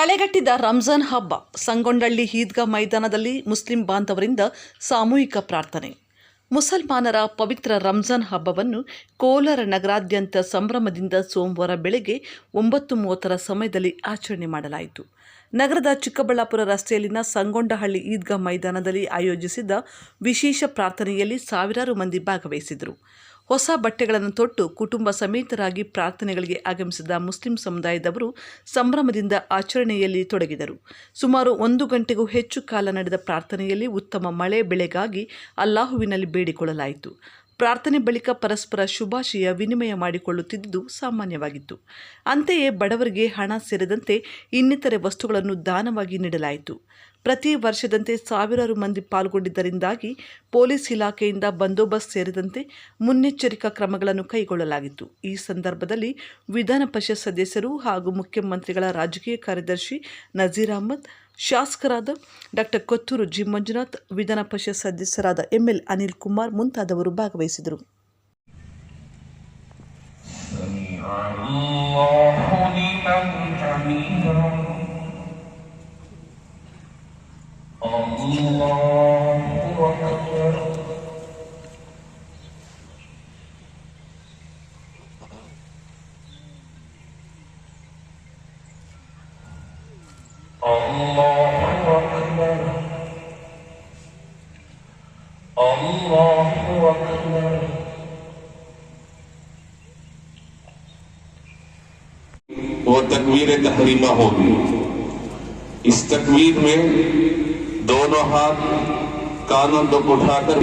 ಕಳೆಗಟ್ಟಿದ ರಂಜಾನ್ ಹಬ್ಬ ಸಂಗೊಂಡಳ್ಳಿ ಈದ್ಗಾ ಮೈದಾನದಲ್ಲಿ ಮುಸ್ಲಿಂ ಬಾಂಧವರಿಂದ ಸಾಮೂಹಿಕ ಪ್ರಾರ್ಥನೆ. ಮುಸಲ್ಮಾನರ ಪವಿತ್ರ ರಂಜಾನ್ ಹಬ್ಬವನ್ನು ಕೋಲಾರ ನಗರಾದ್ಯಂತ ಸಂಭ್ರಮದಿಂದ ಸೋಮವಾರ ಬೆಳಗ್ಗೆ ಒಂಬತ್ತು ಮೂವತ್ತರ ಸಮಯದಲ್ಲಿ ಆಚರಣೆ ಮಾಡಲಾಯಿತು. ನಗರದ ಚಿಕ್ಕಬಳ್ಳಾಪುರ ರಸ್ತೆಯಲ್ಲಿನ ಸಂಗೊಂಡಹಳ್ಳಿ ಈದ್ಗಾ ಮೈದಾನದಲ್ಲಿ ಆಯೋಜಿಸಿದ್ದ ವಿಶೇಷ ಪ್ರಾರ್ಥನೆಯಲ್ಲಿ ಸಾವಿರಾರು ಮಂದಿ ಭಾಗವಹಿಸಿದರು ಹೊಸ ಬಟ್ಟೆಗಳನ್ನು ತೊಟ್ಟು ಕುಟುಂಬ ಸಮೇತರಾಗಿ ಪ್ರಾರ್ಥನೆಗಳಿಗೆ ಆಗಮಿಸಿದ ಮುಸ್ಲಿಂ ಸಮುದಾಯದವರು ಸಂಭ್ರಮದಿಂದ ಆಚರಣೆಯಲ್ಲಿ ತೊಡಗಿದರು. ಸುಮಾರು ಒಂದು ಗಂಟೆಗೂ ಹೆಚ್ಚು ಕಾಲ ನಡೆದ ಪ್ರಾರ್ಥನೆಯಲ್ಲಿ ಉತ್ತಮ ಮಳೆ, ಬೆಳೆಗಾಗಿ ಅಲ್ಲಾಹುವಿನಲ್ಲಿ ಬೇಡಿಕೊಳ್ಳಲಾಯಿತು. ಪ್ರಾರ್ಥನೆ ಬಳಿಕ ಪರಸ್ಪರ ಶುಭಾಶಯ ವಿನಿಮಯ ಮಾಡಿಕೊಳ್ಳುತ್ತಿದ್ದುದು ಸಾಮಾನ್ಯವಾಗಿತ್ತು. ಅಂತೆಯೇ ಬಡವರಿಗೆ ಹಣ ಸೇರಿದಂತೆ ಇನ್ನಿತರೆ ವಸ್ತುಗಳನ್ನು ದಾನವಾಗಿ ನೀಡಲಾಯಿತು. ಪ್ರತಿ ವರ್ಷದಂತೆ ಸಾವಿರಾರು ಮಂದಿ ಪಾಲ್ಗೊಂಡಿದ್ದರಿಂದಾಗಿ ಪೊಲೀಸ್ ಇಲಾಖೆಯಿಂದ ಬಂದೋಬಸ್ತ್ ಸೇರಿದಂತೆ ಮುನ್ನೆಚ್ಚರಿಕಾ ಕ್ರಮಗಳನ್ನು ಕೈಗೊಳ್ಳಲಾಗಿತ್ತು. ಈ ಸಂದರ್ಭದಲ್ಲಿ ವಿಧಾನ ಪರಿಷತ್ ಸದಸ್ಯರು ಹಾಗೂ ಮುಖ್ಯಮಂತ್ರಿಗಳ ರಾಜಕೀಯ ಕಾರ್ಯದರ್ಶಿ ನಜೀರ್ ಅಹಮದ್ ಶಾಸಕರಾದ ಡಾಕ್ಟರ್ ಕೊತ್ತೂರು ಜಿ ಮಂಜುನಾಥ್ ವಿಧಾನ ಪರಿಷತ್ ಸದಸ್ಯರಾದ ಎಂಎಲ್ ಅನಿಲ್ ಕುಮಾರ್ ಮುಂತಾದವರು ಭಾಗವಹಿಸಿದರು. Allah वो तकबीर तहरीमा होगी। इस तकबीर में दोनों हाथ कानों तक उठाकर,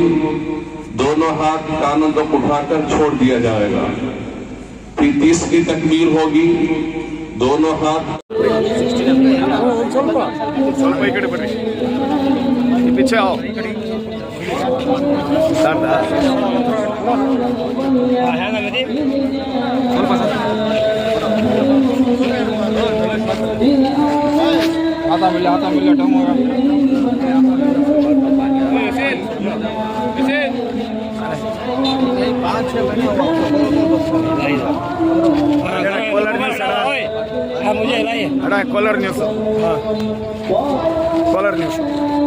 दोनों हाथ कानों तक उठाकर छोड़ दिया जाएगा। फिर तीसरी तकबीर होगी, दोनों हाथ पीछे ಈ Tarda. आता मिले आता मिले टम होगा पाँच छः महीने मुझे लाइए कॉलर न्यूज़ कॉलर न्यूज़